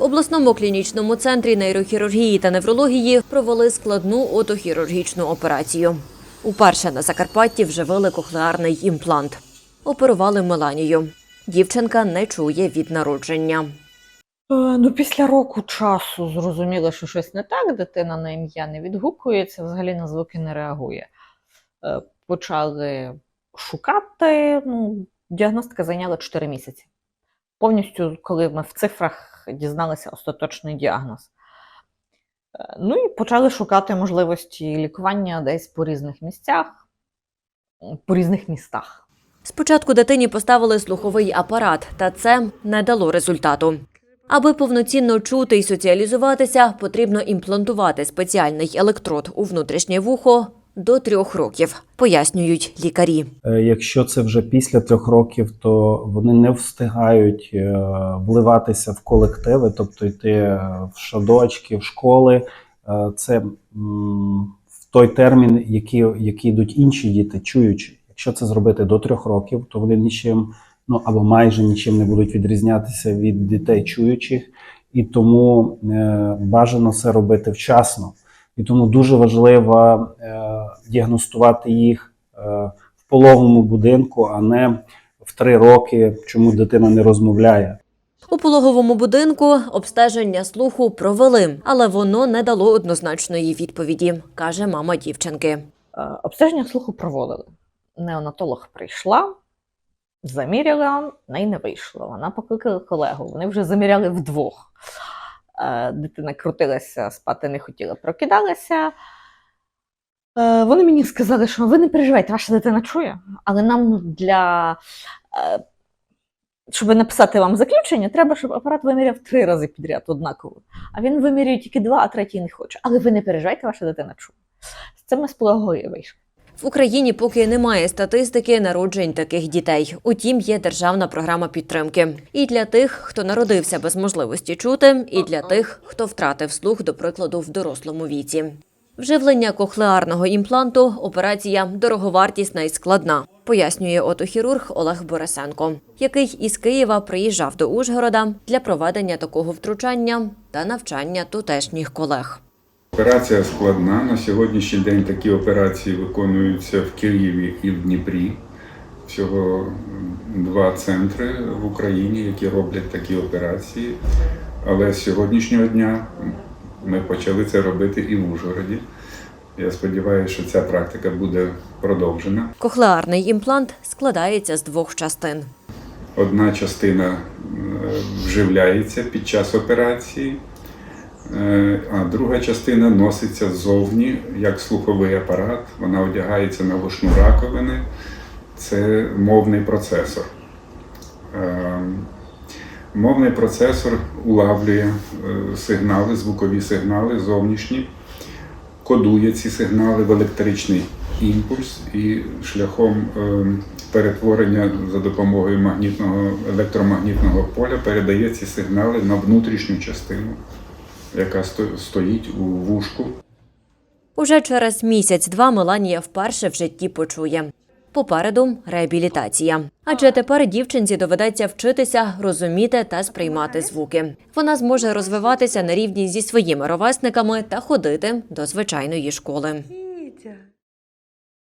В обласному клінічному центрі нейрохірургії та неврології провели складну отохірургічну операцію. Уперше на Закарпатті вживили кохлеарний імплант. Оперували Меланію. Дівчинка не чує від народження. Е, Ну, після року часу зрозуміло, що щось не так, дитина на ім'я не відгукується, взагалі на звуки не реагує. Е, Почали шукати. Ну, діагностика зайняла 4 місяці. Повністю, коли ми в цифрах дізналися остаточний діагноз. Е, Ну і почали шукати можливості лікування десь по різних місцях, по різних містах. Спочатку дитині поставили слуховий апарат, та це не дало результату. Аби повноцінно чути і соціалізуватися, потрібно імплантувати спеціальний електрод у внутрішнє вухо до трьох років, пояснюють лікарі. Е, Якщо це вже після трьох років, то вони не встигають е, вливатися в колективи, тобто йти е, в шадочки, в школи. Це в той термін, який, який йдуть інші діти, чуючи. Якщо це зробити до трьох років, то вони нічим, ну або майже нічим не будуть відрізнятися від дітей чуючих, і тому е, бажано це робити вчасно. І тому дуже важливо е, діагностувати їх е, в пологовому будинку, а не в три роки, чому дитина не розмовляє. У пологовому будинку обстеження слуху провели, але воно не дало однозначної відповіді, каже мама дівчинки. Е, Обстеження слуху проводили. Неонатолог прийшла, заміряла, в неї не вийшло. Вона покликала колегу. Вони вже заміряли вдвох. Е, Дитина крутилася, спати не хотіла, прокидалася. Е, Вони мені сказали, що ви не переживайте, ваша дитина чує, але нам для. е, Щоб написати вам заключення, треба, щоб апарат виміряв три рази підряд однаково. А він вимірює тільки два, а третій не хоче. Але ви не переживайте, ваша дитина чує. З ми з пологової вийшли. В Україні поки немає статистики народжень таких дітей. Утім, є державна програма підтримки. І для тих, хто народився без можливості чути, і для тих, хто втратив слух, до прикладу, в дорослому віці. Вживлення кохлеарного імпланту операція дороговартісна і складна, пояснює отохірург Олег Борисенко, який із Києва приїжджав до Ужгорода для проведення такого втручання та навчання тутешніх колег. Операція складна. На сьогоднішній день такі операції виконуються в Києві і в Дніпрі. Всього два центри в Україні, які роблять такі операції. Але з сьогоднішнього дня ми почали це робити і в Ужгороді. Я сподіваюся, що ця практика буде продовжена. Кохлеарний імплант складається з двох частин. Одна частина е, вживляється під час операції, а друга частина носиться ззовні як слуховий апарат. Вона одягається на вушну раковини. Це мовний процесор. Е, Мовний процесор улавлює е, сигнали, звукові сигнали зовнішні, кодує ці сигнали в електричний імпульс і шляхом е, перетворення за допомогою магнітного електромагнітного поля передає ці сигнали на внутрішню частину, яка сто- стоїть у вушку. Уже через місяць-два Меланія вперше в житті почує. Попереду реабілітація. Адже тепер дівчинці доведеться вчитися розуміти та сприймати звуки. Вона зможе розвиватися на рівні зі своїми ровесниками та ходити до звичайної школи.